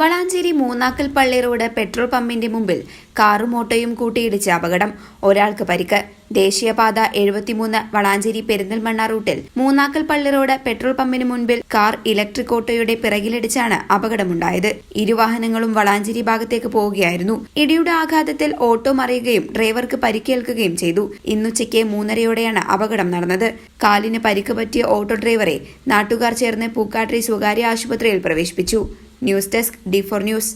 വളാഞ്ചേരി മൂന്നാക്കൽ പള്ളി road petrol പമ്പിന്റെ മുമ്പിൽ കാറും ഓട്ടോയും കൂട്ടിയിടിച്ച് അപകടം. ഒരാൾക്ക് പരിക്ക്. ദേശീയപാത എഴുപത്തിമൂന്ന് വളാഞ്ചേരി പെരിന്തൽമണ്ണ റൂട്ടിൽ മൂന്നാക്കൽ പള്ളി റോഡ് പെട്രോൾ പമ്പിന് മുൻപിൽ കാർ ഇലക്ട്രിക് ഓട്ടോയുടെ പിറകിലിടിച്ചാണ് അപകടമുണ്ടായത്. ഇരുവാഹനങ്ങളും വളാഞ്ചേരി ഭാഗത്തേക്ക് പോവുകയായിരുന്നു. ഇടിയുടെ ആഘാതത്തിൽ ഓട്ടോ മറിയുകയും ഡ്രൈവർക്ക് പരിക്കേൽക്കുകയും ചെയ്തു. ഇന്നുച്ചയ്ക്ക് മൂന്നരയോടെയാണ് അപകടം നടന്നത്. കാലിന് പരിക്ക് പറ്റിയ ഓട്ടോ ഡ്രൈവറെ നാട്ടുകാർ ചേർന്ന് പൂക്കാട്രി സ്വകാര്യ ആശുപത്രിയിൽ പ്രവേശിപ്പിച്ചു. news desk D four news